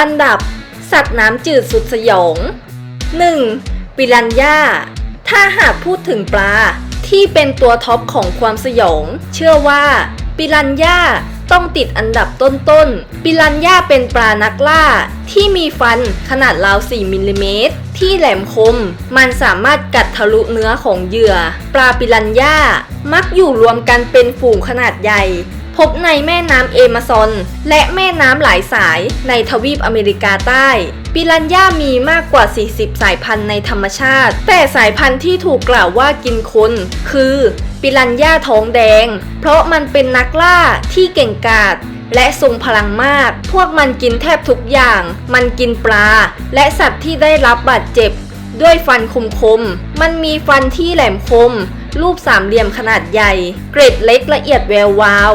อันดับ สัตว์น้ำจืดสุดสยอง 1. ปิรันย่า ถ้าหากพูดถึงปลาที่เป็นตัวท็อปของความสยอง เชื่อว่าปิรันย่าต้องติดอันดับต้นๆ ปิรันย่าเป็นปลานักล่า ที่มีฟันขนาดราว 4 มิลลิเมตร ที่แหลมคม มันสามารถกัดทะลุเนื้อของเหยื่อ ปลาปิรันย่ามักอยู่รวมกันเป็นฝูงขนาดใหญ่ พบในแม่น้ำเอมะซอน และแม่น้ำหลายสายในทวีปอเมริกาใต้ ปิรันย่ามีมากกว่า 40 สายพันธุ์ในธรรมชาติ แต่สายพันธุ์ที่ถูกกล่าวว่ากินคน คือปิรันย่าท้องแดง เพราะมันเป็นนักล่าที่เก่งกาจและทรงพลังมาก พวกมันกินแทบทุกอย่าง มันกินปลา และสัตว์ที่ได้รับบาดเจ็บ ด้วยฟันคมๆมันมีฟันที่แหลมคม รูปสามเหลี่ยมขนาดใหญ่ เกร็ดเล็กละเอียดแวววาว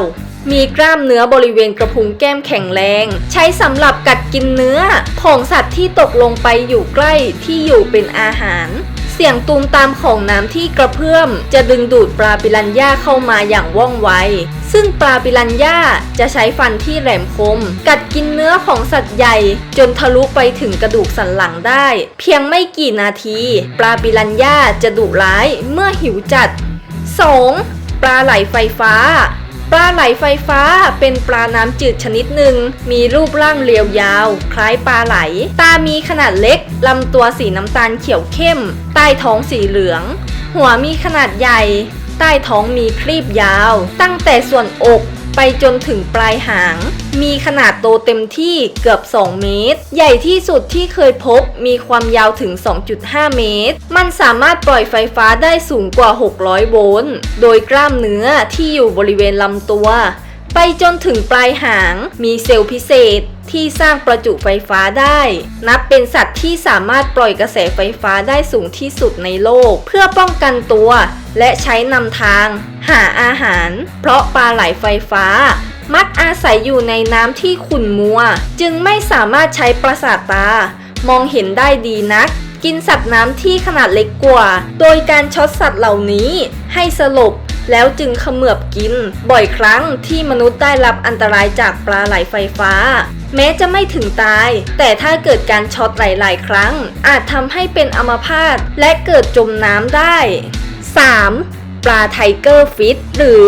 มีกล้ามเนื้อบริเวณกระพุ้งแก้มแข็งแรง ใช้สำหรับกัดกินเนื้อของสัตว์ที่ตกลงไปอยู่ใกล้ที่อยู่เป็นอาหาร เสียงตูมตามของน้ำที่กระเพื่อม จะดึงดูดปลาปิรันย่าเข้ามาอย่างว่องไว ซึ่งปลาปิรันย่าจะใช้ฟันที่แหลมคม กัดกินเนื้อของสัตว์ใหญ่ จนทะลุไปถึงกระดูกสันหลังได้ เพียงไม่กี่นาที ปลาปิรันย่าจะดุร้ายเมื่อหิวจัด 2. ปลาไหลไฟฟ้า ปลาไหลไฟฟ้าเป็นปลาน้ำจืดชนิดหนึ่ง มีรูปร่างเรียวยาว คล้ายปลาไหล ตามีขนาดเล็ก ลำตัวสีน้ำตาลเขียวเข้ม ใต้ท้องสีเหลือง หัวมีขนาดใหญ่ ใต้ท้องมีครีบยาว ตั้งแต่ส่วนอก ไปจนถึงปลายหาง มีขนาดโตเต็มที่เกือบ 2 เมตร ใหญ่ที่สุดที่เคยพบมีความยาวถึง 2.5 เมตร มันสามารถปล่อยไฟฟ้าได้สูงกว่า 600 โวลต์ โดยกล้ามเนื้อที่อยู่บริเวณลำตัว ไปจนถึงปลายหางมีเซลล์พิเศษที่สร้างประจุไฟฟ้าได้ นับเป็นสัตว์ที่สามารถปล่อยกระแสไฟฟ้าได้สูงที่สุดในโลก เพื่อป้องกันตัว และใช้นำทาง หาอาหาร เพราะปลาไหลไฟฟ้า มักอาศัยอยู่ในน้ำที่ขุ่นมัว จึงไม่สามารถใช้ประสาทตา มองเห็นได้ดีนัก กินสัตว์น้ำที่ขนาดเล็กกว่า โดยการช็อตสัตว์เหล่านี้ ให้สลบ แล้วจึงเขมือบกิน บ่อยครั้งที่มนุษย์ได้รับอันตรายจากปลาไหลไฟฟ้า แม้จะไม่ถึงตาย แต่ถ้าเกิดการช็อตหลาย ๆ ครั้ง อาจทำให้เป็นอัมพาตและเกิดจมน้ำได้ 3. ปลาไทเกอร์ฟิตหรือ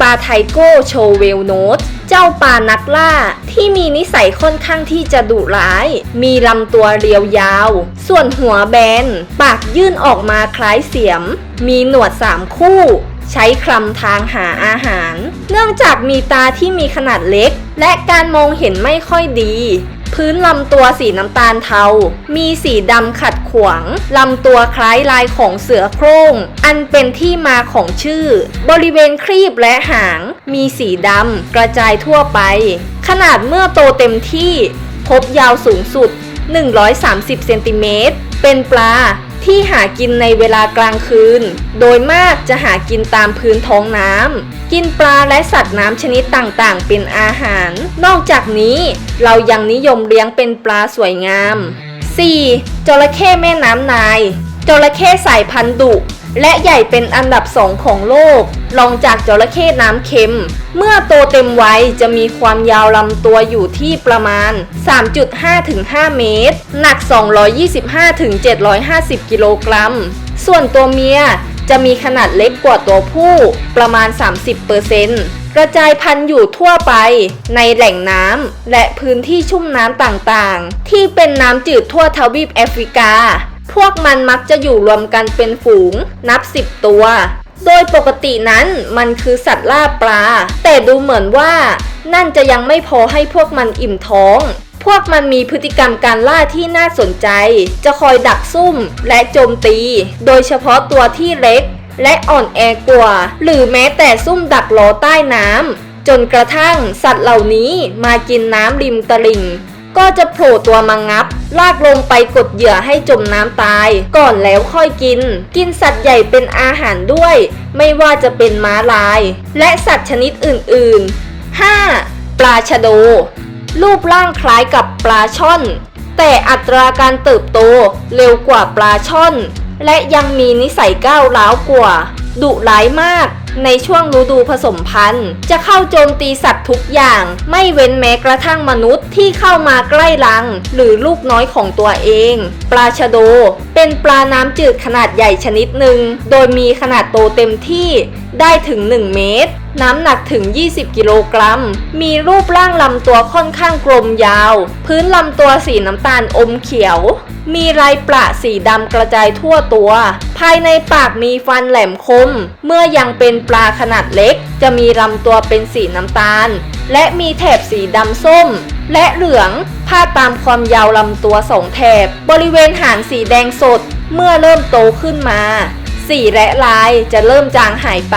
ปลาไทโก้โชเวลโนตเจ้าปลานักล่าที่มีนิสัยค่อนข้างที่จะดุร้าย มีลำตัวเรียวยาว ส่วนหัวแบน ปากยื่นออกมาคล้ายเสียม มีหนวดสามคู่ ใช้คลำทางหาอาหาร เนื่องจากมีตาที่มีขนาดเล็ก และการมองเห็นไม่ค่อยดี พื้นลำตัวสีน้ำตาลเทา มีสีดำขัดขวางลำตัวคล้ายลายของเสือโคร่ง อันเป็นที่มาของชื่อ บริเวณครีบและหาง มีสีดำกระจายทั่วไป ขนาดเมื่อโตเต็มที่ พบยาวสูงสุด 130 เซนติเมตร เป็นปลา ที่หากินในเวลากลางคืน โดยมากจะหากินตามพื้นท้องน้ำ กินปลาและสัตว์น้ำชนิดต่างๆ เป็นอาหาร นอกจากนี้เรายังนิยมเลี้ยงเป็นปลาสวยงาม 4. จระเข้แม่น้ำนายจระเข้สายพันธุ์ดุ และใหญ่เป็นอันดับสองของโลก รองจากจระเข้น้ำเค็ม เมื่อโตเต็มวัยจะมีความยาวลำตัวอยู่ที่ประมาณ 3.5-5เมตร หนัก 225-750กิโลกรัม ส่วนตัวเมียจะมีขนาดเล็กกว่าตัวผู้ประมาณ 30%กระจายพันธุ์อยู่ทั่วไป ในแหล่งน้ำและพื้นที่ชุ่มน้ำต่างๆ ที่เป็นน้ำจืดทั่วทวีปแอฟริกา พวกมันมักจะอยู่รวมกันเป็นฝูง นับ10ตัว โดยปกตินั้นมันคือสัตว์ล่าปลา แต่ดูเหมือนว่า นั่นจะยังไม่พอให้พวกมันอิ่มท้อง พวกมันมีพฤติกรรมการล่าที่น่าสนใจ จะคอยดักซุ่มและโจมตี โดยเฉพาะตัวที่เล็ก และอ่อนแอกว่า หรือแม้แต่ซุ่มดักล้อใต้น้ำจนกระทั่งสัตว์เหล่านี้มากินน้ำริมตลิ่ง ก็จะโผล่ตัวมางับ ลากลงไปกดเหยื่อให้จมน้ำตาย ก่อนแล้วค่อยกิน กินสัตว์ใหญ่เป็นอาหารด้วย ไม่ว่าจะเป็นม้าลาย และสัตว์ชนิดอื่นๆ 5. ปลาชะโด รูปร่างคล้ายกับปลาช่อน แต่อัตราการเติบโตเร็วกว่าปลาช่อน และยังมีนิสัยก้าวร้าวกว่า ดุร้ายมาก ในช่วงฤดูผสมพันธุ์ จะเข้าโจมตีสัตว์ทุกอย่าง ไม่เว้นแม้กระทั่งมนุษย์ที่เข้ามาใกล้รัง หรือลูกน้อยของตัวเอง ปลาชะโดเป็นปลาน้ำจืดขนาดใหญ่ชนิดหนึ่ง โดยมีขนาดโตเต็มที่ได้ถึง 1 เมตร น้ำหนักถึง 20 กิโลกรัม มีรูปร่างลำตัวค่อนข้างกลมยาว พื้นลำตัวสีน้ำตาลอมเขียว มีลายประสีดำกระจายทั่วตัว ภายในปากมีฟันแหลมคม เมื่อยังเป็นปลาขนาดเล็ก จะมีลำตัวเป็นสีน้ำตาล และมีแถบสีดำส้ม และเหลืองพาดตามความยาวลำตัวสองแถบ บริเวณหางสีแดงสดเมื่อเริ่มโตขึ้นมา สีและลายจะเริ่มจางหายไป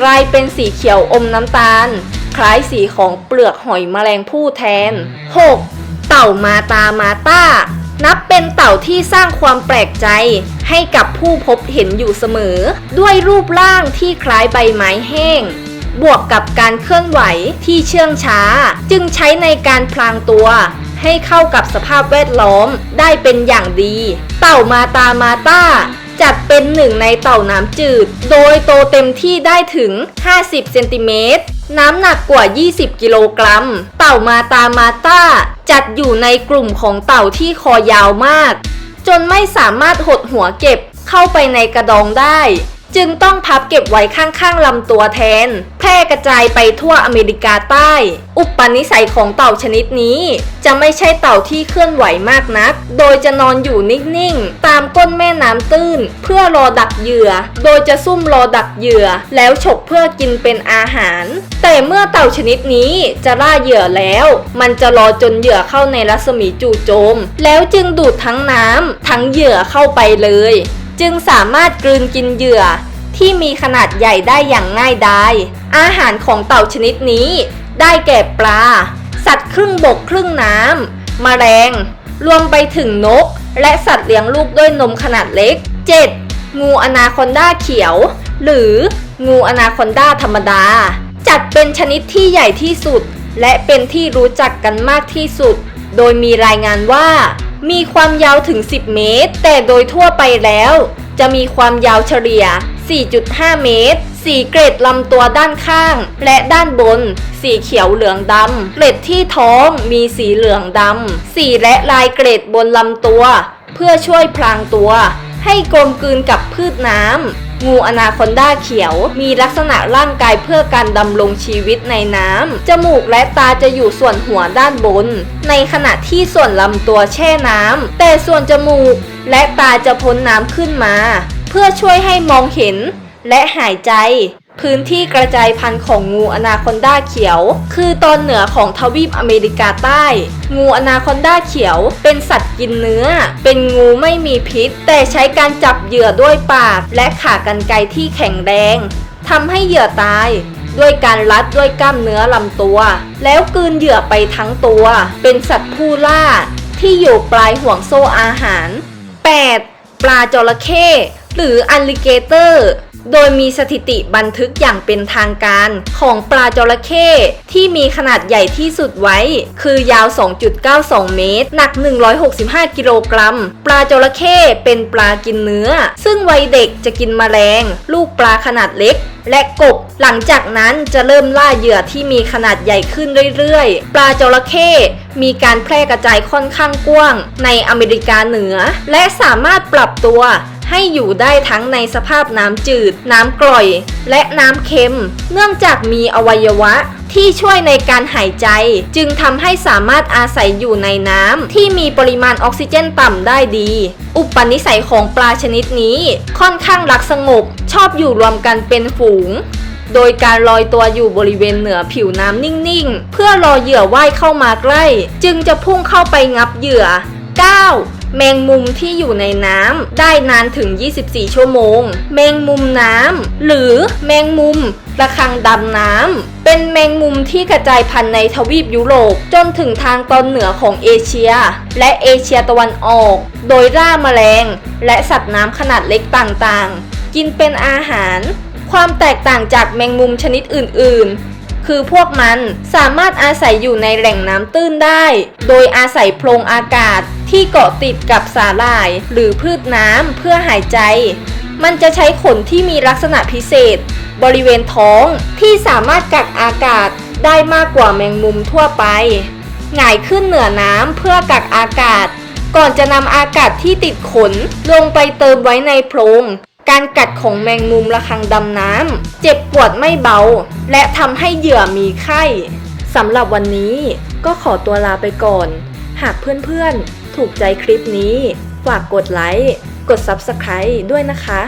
กลายเป็นสีเขียวอมน้ำตาล คล้ายสีของเปลือกหอยแมลงภู่แทน 6. เต่ามาตามาต้า นับเป็นเต่าที่สร้างความแปลกใจให้กับผู้พบเห็นอยู่เสมอ ด้วยรูปร่างที่คล้ายใบไม้แห้ง บวกกับการเคลื่อนไหวที่เชื่องช้า จึงใช้ในการพลางตัวให้เข้ากับสภาพแวดล้อมได้เป็นอย่างดี เต่ามาตามาต้า จัดเป็นหนึ่งในเต่าน้ำจืด โดยโตเต็มที่ได้ถึง 50 เซนติเมตร น้ำหนักกว่า 20 กิโลกรัม เต่ามาตามาต้า จัดอยู่ในกลุ่มของเต่าที่คอยาวมาก จนไม่สามารถหดหัวเก็บเข้าไปในกระดองได้ จึงต้องพับเก็บไว้ข้างๆลำตัวแทน แพร่กระจายไปทั่วอเมริกาใต้ อุปนิสัยของเต่าชนิดนี้ จะไม่ใช่เต่าที่เคลื่อนไหวมากนัก โดยจะนอนอยู่นิ่งๆ ตามก้นแม่น้ำตื้น เพื่อรอดักเหยื่อ โดยจะซุ่มรอดักเหยื่อ แล้วฉกเพื่อกินเป็นอาหาร แต่เมื่อเต่าชนิดนี้จะล่าเหยื่อแล้ว มันจะรอจนเหยื่อเข้าในรัศมีจู่โจม แล้วจึงดูดทั้งน้ำทั้งเหยื่อเข้าไปเลย จึงสามารถกลืนกินเหยื่อ ที่มีขนาดใหญ่ได้อย่างง่ายดาย อาหารของเต่าชนิดนี้ ได้แก่ปลา สัตว์ครึ่งบกครึ่งน้ำแมลง รวมไปถึงนก และสัตว์เลี้ยงลูกด้วยนมขนาดเล็ก 7. งูอนาคอนดาเขียว หรืองูอนาคอนดาธรรมดา จัดเป็นชนิดที่ใหญ่ที่สุด และเป็นที่รู้จักกันมากที่สุด โดยมีรายงานว่า มีความยาวถึง 10 เมตร แต่โดยทั่วไปแล้ว จะมีความยาวเฉลี่ย 4.5 เมตร สีเกรดลำตัวด้านข้าง และด้านบน สีเขียวเหลืองดำ เกรดที่ท้องมีสีเหลืองดำ สีและลายเกรดบนลำตัว เพื่อช่วยพลางตัว ให้กลมกลืนกับพืชน้ำงูอนาคอนดาเขียว มีลักษณะร่างกายเพื่อการดำรงชีวิตในน้ำ จมูกและตาจะอยู่ส่วนหัวด้านบน ในขณะที่ส่วนลำตัวแช่น้ำ แต่ส่วนจมูกและตาจะพ้นน้ำขึ้นมา เพื่อช่วยให้มองเห็นและหายใจ พื้นที่กระจายพันธุ์ของงูอนาคอนดาเขียว คือตอนเหนือของทวีปอเมริกาใต้ งูอนาคอนดาเขียวเป็นสัตว์กินเนื้อ เป็นงูไม่มีพิษ แต่ใช้การจับเหยื่อด้วยปากและขากรรไกรที่แข็งแรงทำให้เหยื่อตายด้วยการรัดด้วยกล้ามเนื้อลำตัว แล้วกืนเหยื่อไปทั้งตัว เป็นสัตว์ผู้ล่า ที่อยู่ปลายห่วงโซ่อาหาร 8. ปลาจระเข้ หรืออัลลิเกเตอร์ โดยมีสถิติบันทึกอย่างเป็นทางการของปลาจระเข้ที่มีขนาดใหญ่ที่สุดไว้ คือยาว 2.92 เมตร หนัก 165 กิโลกรัม ปลาจระเข้เป็นปลากินเนื้อ ซึ่งวัยเด็กจะกินแมลง ลูกปลาขนาดเล็ก และกบ หลังจากนั้นจะเริ่มล่าเหยื่อที่มีขนาดใหญ่ขึ้นเรื่อยๆ ปลาจระเข้มีการแพร่กระจายค่อนข้างกว้าง ในอเมริกาเหนือ และสามารถปรับตัว ให้อยู่ได้ทั้งในสภาพน้ำจืด น้ำกร่อย และน้ำเค็ม เนื่องจากมีอวัยวะที่ช่วยในการหายใจ จึงทำให้สามารถอาศัยอยู่ในน้ำที่มีปริมาณออกซิเจนต่ำได้ดี อุปนิสัยของปลาชนิดนี้ค่อนข้างรักสงบ ชอบอยู่รวมกันเป็นฝูง โดยการลอยตัวอยู่บริเวณเหนือผิวน้ำนิ่งๆ เพื่อรอเหยื่อว่ายเข้ามาใกล้ จึงจะพุ่งเข้าไปงับเหยื่อ 9. แมงมุมที่อยู่ในน้ำได้นานถึง 24 ชั่วโมง แมงมุมน้ำหรือแมงมุมระคังดำน้ำเป็นแมงมุมที่กระจายพันธุ์ในทวีปยุโรปจนถึงทางตอนเหนือของเอเชีย และเอเชียตะวันออก โดยล่าแมลง และสัตว์น้ำขนาดเล็กต่างๆ กินเป็นอาหาร ความแตกต่างจากแมงมุมชนิดอื่นๆ คือพวกมันสามารถอาศัยอยู่ในแหล่งน้ำตื้นได้ โดยอาศัยโพรงอากาศที่เกาะติดกับสาหร่าย หรือพืชน้ำเพื่อหายใจ มันจะใช้ขนที่มีลักษณะพิเศษ บริเวณท้องที่สามารถกักอากาศได้มากกว่าแมงมุมทั่วไปหงายขึ้นเหนือน้ำเพื่อกักอากาศ ก่อนจะนำอากาศที่ติดขนลงไปเติมไว้ในโพรง การกัดของแมงมุมระคังดำน้ำ เจ็บปวดไม่เบา และทำให้เหยื่อมีไข้สำหรับวันนี้ก็ขอตัวลาไปก่อน หากเพื่อนๆ ถูกใจคลิปนี้ ฝากกดไลค์ กด Subscribe ด้วยนะคะ